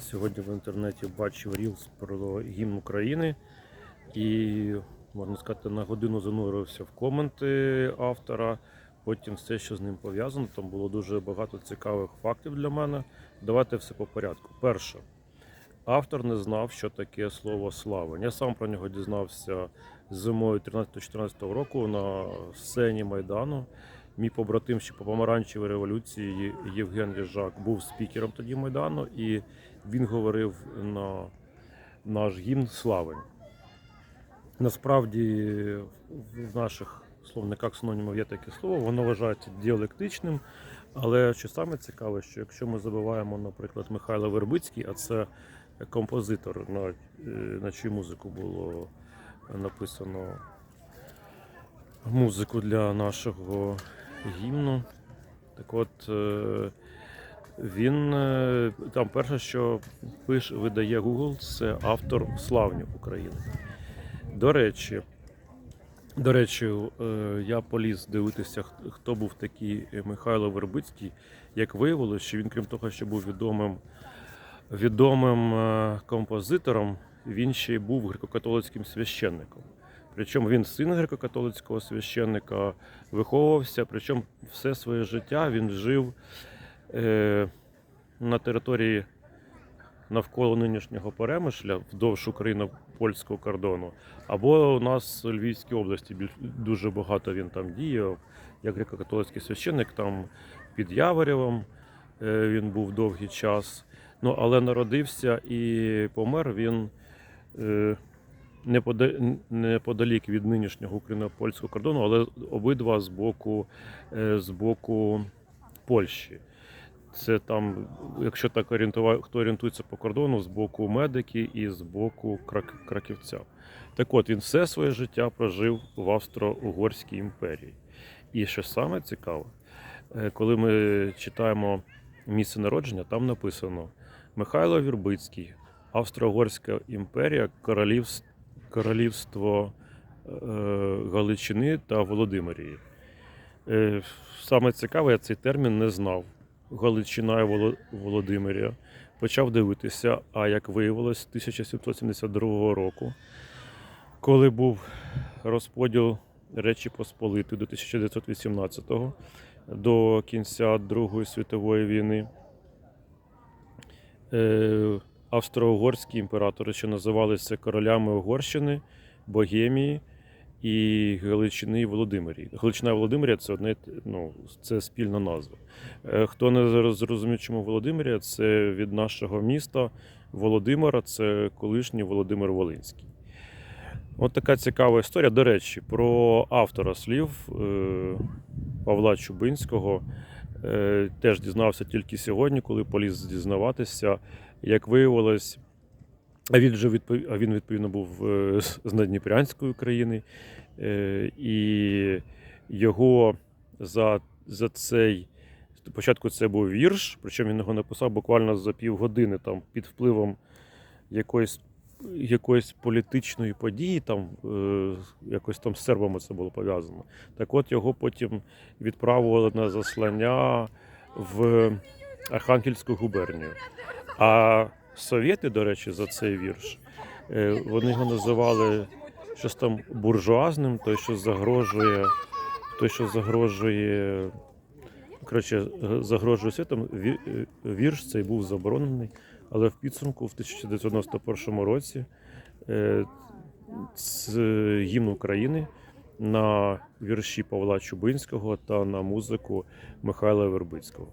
Сьогодні в інтернеті бачив рілс про гімн України і, можна сказати, на годину занурився в коменти автора. Потім все, що з ним пов'язано. Там було дуже багато цікавих фактів для мене. Давайте все по порядку. Перше, автор не знав, що таке слово слава. Я сам про нього дізнався зимою 13-14 року на сцені Майдану. Мій побратим ще по помаранчевій революції Євген Єжак був спікером тоді Майдану, і він говорив на наш гімн Славень. Насправді в наших словниках синонімів є таке слово, воно вважається діалектичним. Але що саме цікаве, що якщо ми забуваємо, наприклад, Михайло Вербицький, а це композитор, на, е, на чию музику було написано музику для нашого гімну. Так от е, він е, там перше, що пише, видає Google, це автор славнів України. До речі, до речі, е, я поліз дивитися, хто був такий Михайло Вербицький. Як виявилося, що він, крім того, що був відомим, відомим композитором, він ще й був греко-католицьким священником. Причому він син греко-католицького священника, виховувався, причому все своє життя він жив е, на території навколо нинішнього перемишля вдовж україно-польського кордону. Або у нас у Львівській області дуже багато він там діяв, як греко-католицький священник, там під Яворєвом е, він був довгий час. Ну, але народився і помер він. Е, неподалік від нинішнього україно-польського кордону, але обидва з боку, е, з боку Польщі. Це там, якщо так орієнтувати, хто орієнтується по кордону, з боку медики і з боку Крак- Краківця. Так от він все своє життя прожив в Австро-Угорській імперії. І що саме цікаве, коли ми читаємо місце народження, там написано Михайло Вірбицький, Австро-Угорська імперія, королівс- королівство е, Галичини та Володимирії. Е, Саме цікаве, я цей термін не знав. Галичина і Воло- Володимирія. Почав дивитися, а як виявилось, 1772 року, коли був розподіл Речі Посполитої до 1918-го, до кінця Другої світової війни, е, австро-угорські імператори, що називалися королями Угорщини, Богемії і Галичини і Володимирії. Галичина і Володимирія це одне ну, це спільна назва. Е, Хто не зр- зрозумів, чому Володимирія, це від нашого міста Володимира, це колишній Володимир Волинський. От така цікава історія. До речі, про автора слів е, Павла Чубинського е, теж дізнався тільки сьогодні, коли поліз дізнаватися. Як виявилось, а він же відпов... він відповідно був е, з з Надніпрянської країни, е, і його за, за цей. Спочатку це був вірш, причому він його написав буквально за півгодини там, під впливом якоїсь, якоїсь політичної події, там, е, якось там з сербами це було пов'язано. Так от його потім відправили на заслання в Архангельську губернію. А совєти, до речі, за цей вірш, е, вони його називали щось там буржуазним, той, що загрожує, той, що загрожує, коротше, загрожує світом. Е, Вірш цей був заборонений, але в підсумку в 1991 році е, гімн України на вірші Павла Чубинського та на музику Михайла Вербицького.